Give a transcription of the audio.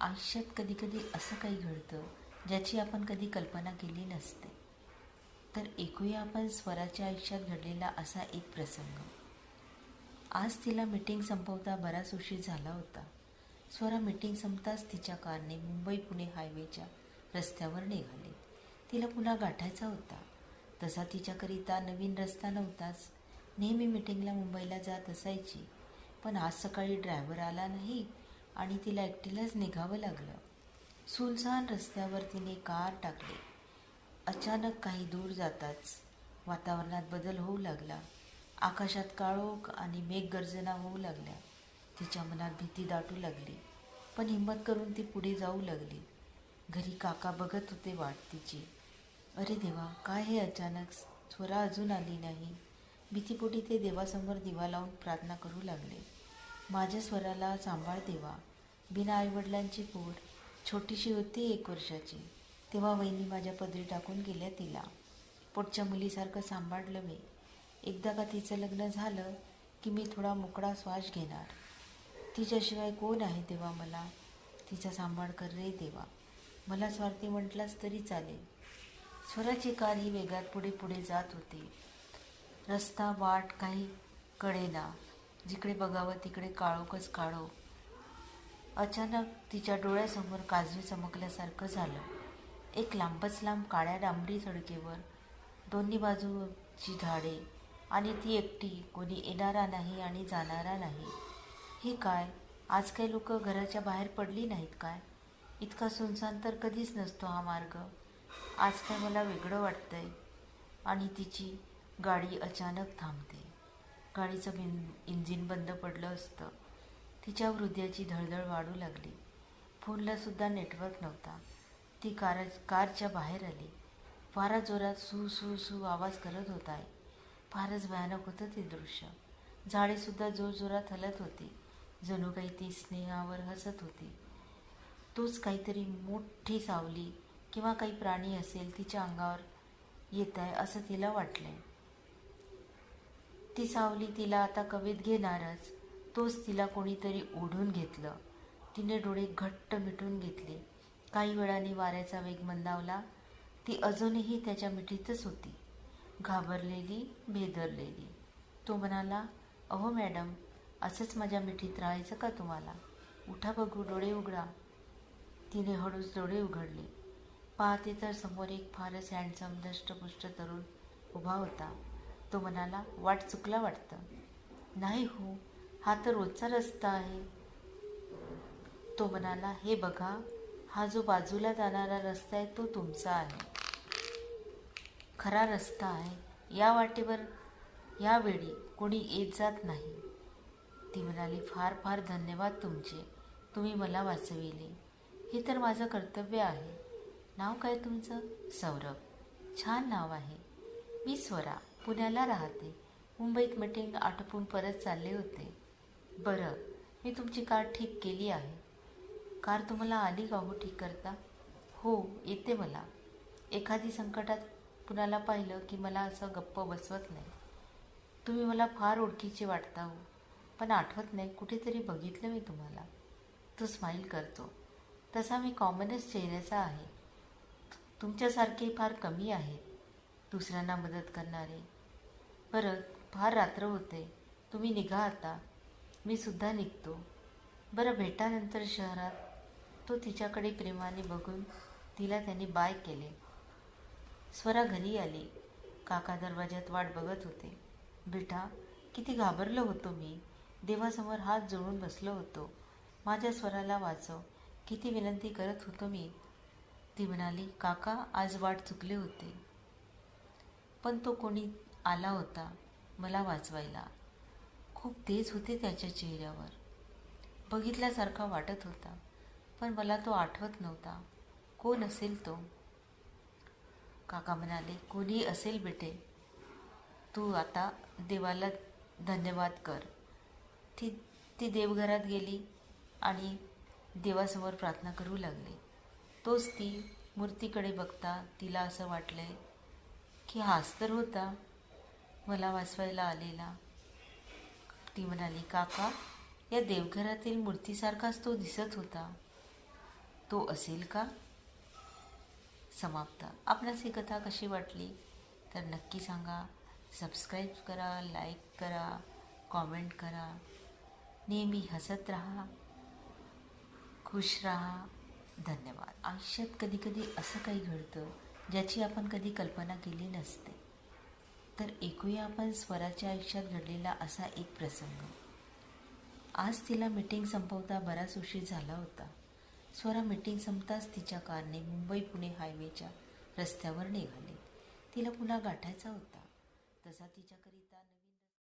आयुष्यात कधीकधी असं काही घडतं ज्याची आपण कधी कल्पना केली नसते. तर ऐकूया आपण स्वराच्या आयुष्यात घडलेला असा एक प्रसंग. आज तिला मीटिंग संपवता बराच उशीर झाला होता. स्वरा मीटिंग संपताच तिच्या कारने मुंबई पुणे हायवेच्या रस्त्यावर निघाली. तिला पुन्हा गाठायचा होता. तसा तिच्याकरिता नवीन रस्ता नव्हताच. नेहमी मीटिंगला मुंबईला जात असायची. पण आज सकाळी ड्रायव्हर आला नाही आणि तिला एकटीलाच निघावं लागलं. सुनसान रस्त्यावर तिने कार टाकली. अचानक काही दूर जाताच वातावरणात बदल होऊ लागला. आकाशात काळोख आणि मेघगर्जना होऊ लागल्या. तिच्या मनात भीती दाटू लागली. पण हिंमत करून ती पुढे जाऊ लागली. घरी काका बघत होते वाट तिची. अरे देवा काय हे अचानक? स्वरा अजून आली नाही. भीतीपोटी ते देवासमोर दिवा लावून प्रार्थना करू लागले. माझ्या स्वराला सांभाळ देवा. बिना आईवडिलांची पोर. छोटीशी होती एक वर्षाची. तेव्हा वहिनी माझ्या पदरी टाकून गेल्या तिला. पोटच्या मुलीसारखं सांभाळलं मी. एकदा का तिचं लग्न झालं की मी थोडा मोकळा श्वास घेणार. तिच्याशिवाय कोण आहे देवा मला? तिचा सांभाळ कर रे देवा. मला स्वार्थी म्हटलास तरी चालेल. स्वराची कार ही वेगात पुढे पुढे जात होती. रस्ता वाट काही कळेना. जिकडे बघावं तिकडे काळोखच काळो. अचानक तिच्या डोळ्यासमोर काजवी चमकल्यासारखं झालं. एक लांबच लांब काळ्या डांबरी सडकेवर दोन्ही बाजूची झाडे आणि ती एकटी कोणी येणारा नाही आणि जाणारा नाही. हे काय? आज काही लोक घराच्या बाहेर पडली नाहीत काय? इतका सुनसान तर कधीच नसतो हा मार्ग. आज काय मला वेगळं वाटतंय. आणि तिची गाडी अचानक थांबते. गाडीचं बिन इंजिन बंद पडलं असतं. तिच्या हृदयाची धडधड वाढू लागली. फोनलासुद्धा नेटवर्क नव्हता. ती कार कारच्या बाहेर आली. फारच जोरात सू सू सू आवाज करत होता आहे फारच भयानक होतं ते दृश्य. झाडेसुद्धा जोरजोरात हलत होती. जणू काही ती स्नेहावर हसत होती. तोच काहीतरी मोठी सावली किंवा काही प्राणी असेल तिच्या अंगावर येत आहे असं तिला वाटलंय. ती सावली तिला आता कवेत घेणारच. तोच तिला कोणीतरी ओढून घेतलं. तिने डोळे घट्ट मिटून घेतले. काही वेळाने वाऱ्याचा वेग मंदावला. ती अजूनही त्याच्या मिठीतच होती. घाबरलेली भेदरलेली तो म्हणाला अहो मॅडम असंच माझ्या मिठीत राहायचं का तुम्हाला? उठा बघू डोळे उघडा. तिने हळूच डोळे उघडले. पाहते तर समोर एक फारच हँडसम दष्टपुष्ट तरुण उभा होता. तो म्हणाला वाट चुकला वाटतं. नाही हो हा तर रोजचा रस्ता आहे. तो म्हणाला हे बघा हा जो बाजूला जाणारा रस्ता आहे तो तुमचा आहे. खरा रस्ता आहे. या वाटेवर यावेळी कोणी येत जात नाही. ती म्हणाली फार फार धन्यवाद तुमचे. तुम्ही मला वाचविले. हे तर माझं कर्तव्य आहे. नाव काय तुमचं? सौरभ. छान नाव आहे. मी स्वरा. पुण्याला राहते. मुंबईत मीटिंग आटोपून परत चालले होते. बरं मी तुमची कार ठीक केली आहे. कार तुम्हाला आली का हो ठीक करता? हो येते मला. एखादी संकटात कुणाला पाहिलं की मला असं गप्प बसवत नाही. तुम्ही मला फार ओळखीचे वाटता हो पण आठवत नाही कुठेतरी बघितलं मी तुम्हाला. तो स्माईल करतो. तसा मी कॉमनच चेहऱ्याचा आहे. तुमच्यासारखे फार कमी आहेत दुसऱ्यांना मदत करणारे. परत फार रात्र होते. तुम्ही निघा आता. मी सुद्धा निघतो. बरं भेटानंतर शहरात. तो तिच्याकडे प्रेमाने बघून तिला त्यांनी बाय केले. स्वरा घरी आली. काका दरवाज्यात वाट बघत होते. बेटा किती घाबरलो होतो मी. देवासमोर हात जोडून बसलो होतो. माझ्या स्वराला वाचव. किती विनंती करत होतो मी. ती म्हणाली काका आज वाट चुकले होते. पण तो कोणी आला होता मला वाचवायला. खूप तेज होते त्याच्या चेहऱ्यावर. बघितल्यासारखा वाटत होता पण मला तो आठवत नव्हता. कोण असेल तो? काका म्हणाले कोणी असेल बेटे. तू आता देवाला धन्यवाद कर. ती ती देवघरात गेली आणि देवासमोर प्रार्थना करू लागली. तोच ती मूर्तीकडे बघता तिला असं वाटलंय की हाच तर होता. मला वाचवायला आलेला ती म्हणाली काका या देवघरातील मूर्तीसारखाच तो दिसत होता. तो असेल का? समाप्त. आपणास ही कथा कशी वाटली? तर नक्की सांगा. सबस्क्राईब करा लाईक करा कॉमेंट करा. नेहमी हसत राहा. खुश राहा. धन्यवाद. आयुष्यात कधीकधी असं काही घडतं ज्याची आपण कधी कल्पना केली नसते. तर ऐकूया आपण स्वराच्या आयुष्यात घडलेला असा एक प्रसंग. आज तिला मीटिंग संपवता बराच उशीर झाला होता. स्वरा मीटिंग संपताच तिच्या कारने मुंबई पुणे हायवेच्या रस्त्यावर निघाली. तिला पुन्हा गाठायचा होता. तसा तिच्याकडे